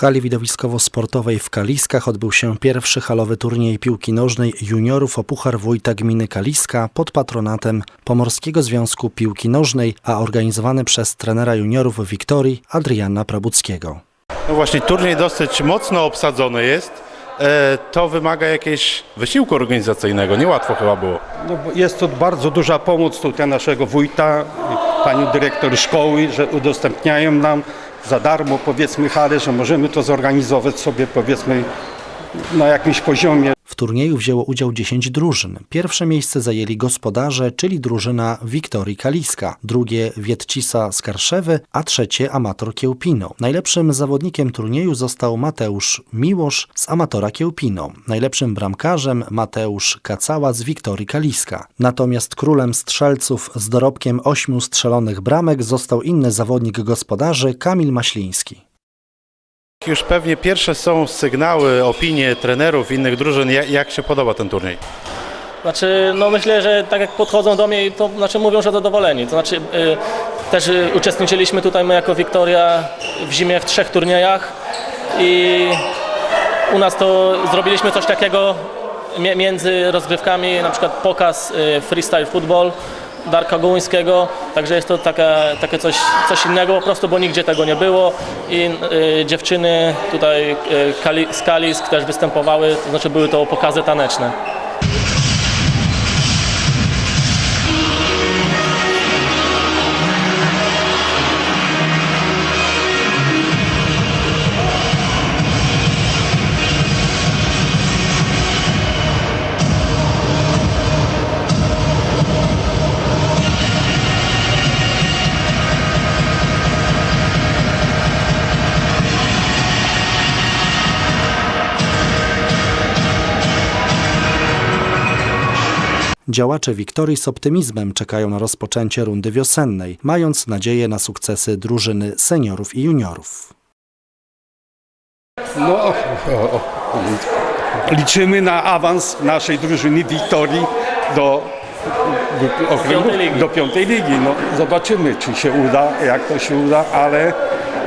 hali widowiskowo-sportowej w Kaliskach odbył się pierwszy halowy turniej piłki nożnej juniorów o Puchar Wójta Gminy Kaliska pod patronatem Pomorskiego Związku Piłki Nożnej, a organizowany przez trenera juniorów Wiktorii Adriana Prabuckiego. No właśnie, turniej dosyć mocno obsadzony jest. E, To wymaga jakiegoś wysiłku organizacyjnego. Niełatwo chyba było. No, bo jest to bardzo duża pomoc tutaj naszego wójta, pani dyrektor szkoły, że udostępniają nam za darmo powiedzmy hale, że możemy to zorganizować sobie powiedzmy na jakimś poziomie. Turnieju wzięło udział 10 drużyn. Pierwsze miejsce zajęli gospodarze, czyli drużyna Wiktorii Kaliska, drugie Wietcisa z Karszewy, a trzecie Amator Kiełpino. Najlepszym zawodnikiem turnieju został Mateusz Miłosz z Amatora Kiełpino. Najlepszym bramkarzem Mateusz Kacała z Wiktorii Kaliska. Natomiast królem strzelców z dorobkiem ośmiu strzelonych bramek został inny zawodnik gospodarzy Kamil Maśliński. Już pewnie pierwsze są sygnały, opinie trenerów innych drużyn. Jak, jak się podoba ten turniej? Znaczy, no myślę, że tak jak podchodzą do mnie, to znaczy mówią, że zadowoleni. To znaczy, y, też y, uczestniczyliśmy tutaj my jako Wiktoria w zimie w trzech turniejach i u nas to zrobiliśmy coś takiego między rozgrywkami, na przykład pokaz y, freestyle football Darka Gołyńskiego, także jest to taka, takie coś, coś innego po prostu, bo nigdzie tego nie było i y, dziewczyny tutaj y, Kali, z Kalisk też występowały, to znaczy były to pokazy taneczne. Działacze Wiktorii z optymizmem czekają na rozpoczęcie rundy wiosennej, mając nadzieję na sukcesy drużyny seniorów i juniorów. No, o, o, liczymy na awans naszej drużyny Wiktorii do, do, okręgu, piątej ligi. do piątej ligi. No, zobaczymy, czy się uda, jak to się uda, ale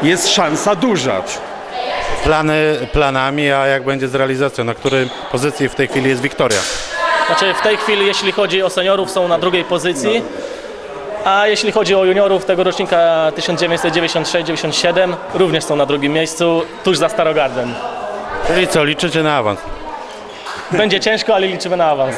jest szansa duża. Plany planami, a jak będzie z realizacją? Na której pozycji w tej chwili jest Wiktoria? Znaczy w tej chwili, jeśli chodzi o seniorów, są na drugiej pozycji, a jeśli chodzi o juniorów tego rocznika 1996-97, również są na drugim miejscu, tuż za Starogardem. Czyli co, liczycie na awans? Będzie ciężko, ale liczymy na awans.